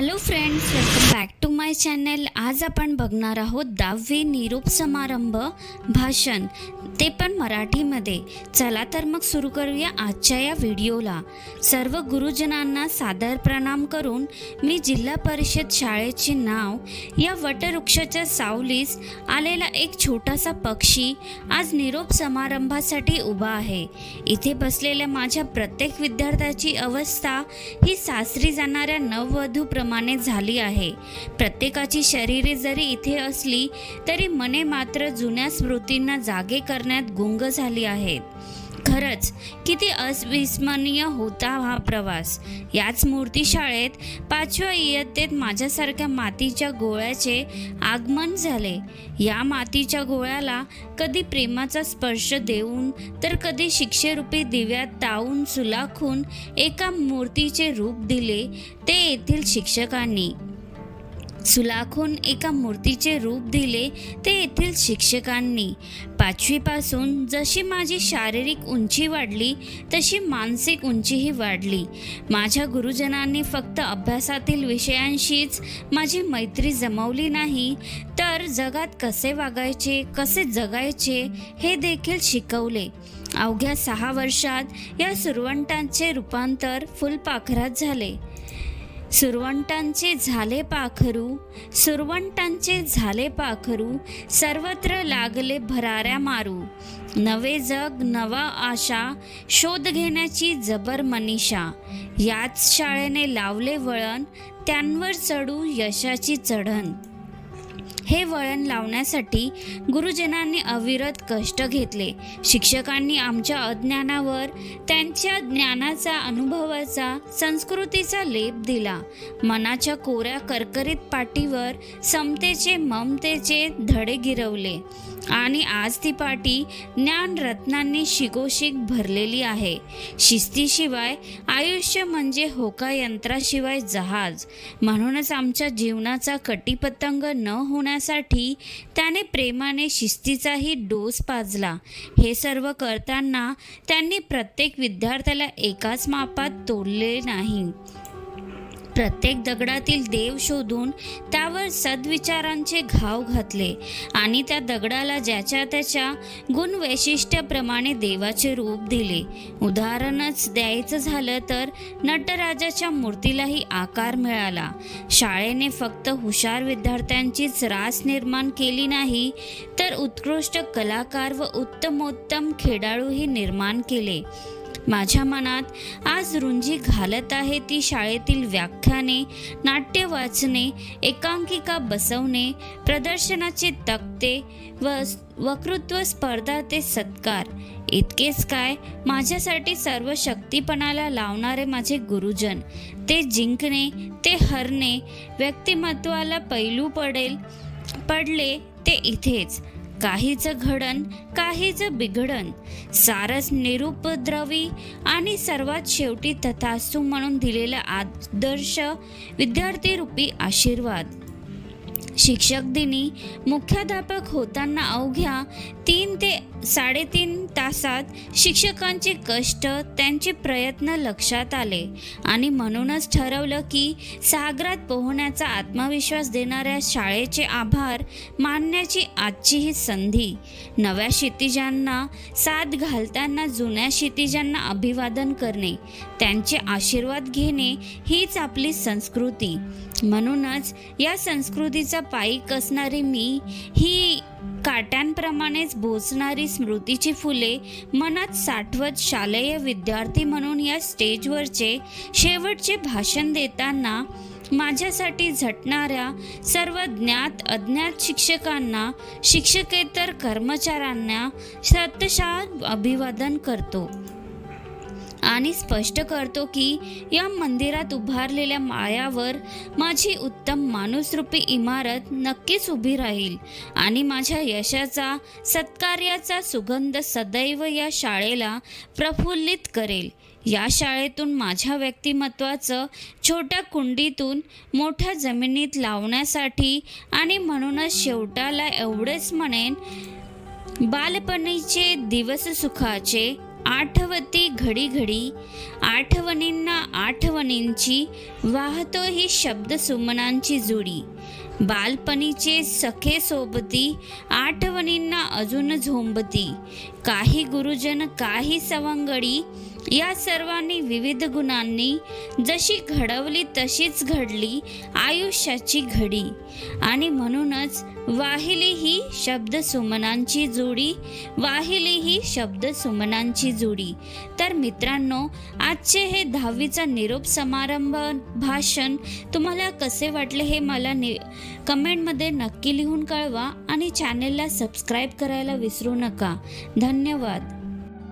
Hello friends welcome back to my channel आज आपण बघणार आहोत दहावी निरूप समारंभ भाषण. ते पण मराठीमध्ये. चला तर मग सुरू करूया आजच्या या व्हिडिओला. सर्व गुरुजनांना सादर प्रणाम करून मी जिल्हा परिषद शाळेचे नाव या वटवृक्षाच्या सावलीस आलेला एक छोटासा पक्षी आज निरोप समारंभासाठी उभा आहे. इथे बसलेल्या माझ्या प्रत्येक विद्यार्थ्याची अवस्था ही सासरी जाणाऱ्या प्रमाणे झाली आहे. प्रत्येकाची शरीरे जरी इथे असली तरी मने मात्र जुन्या स्मृतींना जागे करण्यात गुंग झाली आहेत. खरंच किती अविस्मरणीय होता हा प्रवास. याच मूर्तीशाळेत पाचव्या इयत्तेत माझ्यासारख्या मातीच्या गोळ्याचे आगमन झाले. या मातीच्या गोळ्याला कधी प्रेमाचा स्पर्श देऊन तर कधी शिक्षेरूपी दिव्यात तावून सुलाखून एका मूर्तीचे रूप दिले ते येथील शिक्षकांनी. सुलाखून एका मूर्तीचे रूप दिले ते येथील शिक्षकांनी. पाचवीपासून जशी माझी शारीरिक उंची वाढली तशी मानसिक उंचीही वाढली. माझ्या गुरुजनांनी फक्त अभ्यासातील विषयांशीच माझी मैत्री जमवली नाही तर जगात कसे वागायचे कसे जगायचे हे देखील शिकवले. अवघ्या सहा वर्षात या सुरवंटांचे रूपांतर फुलपाखरात झाले. सुरवंटांचे झाले पाखरू सुरवंटांचे झाले पाखरू सर्वत्र लागले भराऱ्या मारू. नवे जग नवा आशा शोध घेण्याची जबर मनीषा. याच शाळेने लावले वळण त्यांवर चढू यशाची चढण. हे वळण लावण्यासाठी गुरुजनांनी अविरत कष्ट घेतले. शिक्षकांनी आमच्या अज्ञानावर त्यांच्या ज्ञानाचा अनुभवाचा संस्कृतीचा लेप दिला. मनाच्या कोऱ्या करकरीत पाटीवर समतेचे ममतेचे धडे गिरवले. आणि आज ती पाटी ज्ञान रत्नांनी शिकोशिक भरलेली आहे. शिस्तीशिवाय आयुष्य म्हणजे होका यंत्राशिवाय जहाज. म्हणूनच आमच्या जीवनाचा कटीपतंग न होण्यासाठी त्याने प्रेमाने शिस्तीचाही डोस पाजला. हे सर्व करताना त्यांनी प्रत्येक विद्यार्थ्याला एकाच मापात तोडले नाही. प्रत्येक दगडातील देव शोधून त्यावर सद्विचारांचे घाव घातले आणि त्या दगडाला ज्याच्या त्याच्या गुणवैशिष्ट्याप्रमाणे देवाचे रूप दिले. उदाहरणच द्यायचं झालं तर नटराजाच्या मूर्तीलाही आकार मिळाला. शाळेने फक्त हुशार विद्यार्थ्यांचीच रास निर्माण केली नाही तर उत्कृष्ट कलाकार व उत्तमोत्तम खेळाडूही निर्माण केले. माझ्या मनात आज रुंजी घालत आहे ती शाळेतील व्याख्याने नाट्य वाचणे एकांकिका बसवणे प्रदर्शनाचे तक्ते व वक्तृत्व स्पर्धा ते सत्कार. इतकेच काय माझ्यासाठी सर्व शक्तीपणाला लावणारे माझे गुरुजन. ते जिंकणे ते हरणे व्यक्तिमत्वाला पैलू पडेल पडले ते इथेच. काहीच घडण काहीच बिघडण सारस निरुपद्रवी आणि सर्वात शेवटी तथास्तू म्हणून दिलेला आदर्श विद्यार्थी रूपी आशीर्वाद. शिक्षक दिनी मुख्याध्यापक होताना अवघ्या तीन ते साडेतीन तासात शिक्षकांचे कष्ट त्यांचे प्रयत्न लक्षात आले. आणि म्हणूनच ठरवलं की सागरात पोहण्याचा आत्मविश्वास देणाऱ्या शाळेचे आभार मानण्याची आजची ही संधी. नव्या क्षितिजांना साथ घालताना जुन्या क्षितिजांना अभिवादन करणे त्यांचे आशीर्वाद घेणे हीच आपली संस्कृती. म्हणूनच या संस्कृतीचा पायीक असणारी मी ही काट्यांप्रमाणेच बोचणारी स्मृतीची फुले मनात साठवत शालेय विद्यार्थी म्हणून या स्टेजवरचे शेवटचे भाषण देताना माझ्यासाठी झटणाऱ्या सर्व ज्ञात अज्ञात शिक्षकांना शिक्षकेतर कर्मचाऱ्यांना शतशः अभिवादन करतो. आणि स्पष्ट करतो की या मंदिरात उभारलेल्या माळ्यावर माझी उत्तम माणूसरूपी इमारत नक्कीच उभी राहील आणि माझ्या यशाचा सत्कार्याचा सुगंध सदैव या शाळेला प्रफुल्लित करेल. या शाळेतून माझ्या व्यक्तिमत्वाचं छोट्या कुंडीतून मोठ्या जमिनीत लावण्यासाठी आणि म्हणूनच शेवटाला एवढेच म्हणेन बालपणीचे दिवस सुखाचे आठवती घडी घडी आठवणींना आठवणींची वाहतो ही शब्द सुमनांची जुडी. बालपणीचे सखे सोबती आठवणींना अजून झोंबती. काही गुरुजन काही सवंगडी या सर्वांनी विविध गुणांनी जशी घडवली तशीच घडली आयुष्याची घडी. आणि म्हणूनच वाहिली ही शब्द सुमनांची जोडी वाहिली ही शब्द सुमनांची जोडी. तर मित्रांनो आजचे हे दहावीचा निरोप समारंभ भाषण तुम्हाला कसे वाटले हे मला नि कमेंटमध्ये नक्की लिहून कळवा आणि चॅनेलला सबस्क्राईब करायला विसरू नका. धन्यवाद.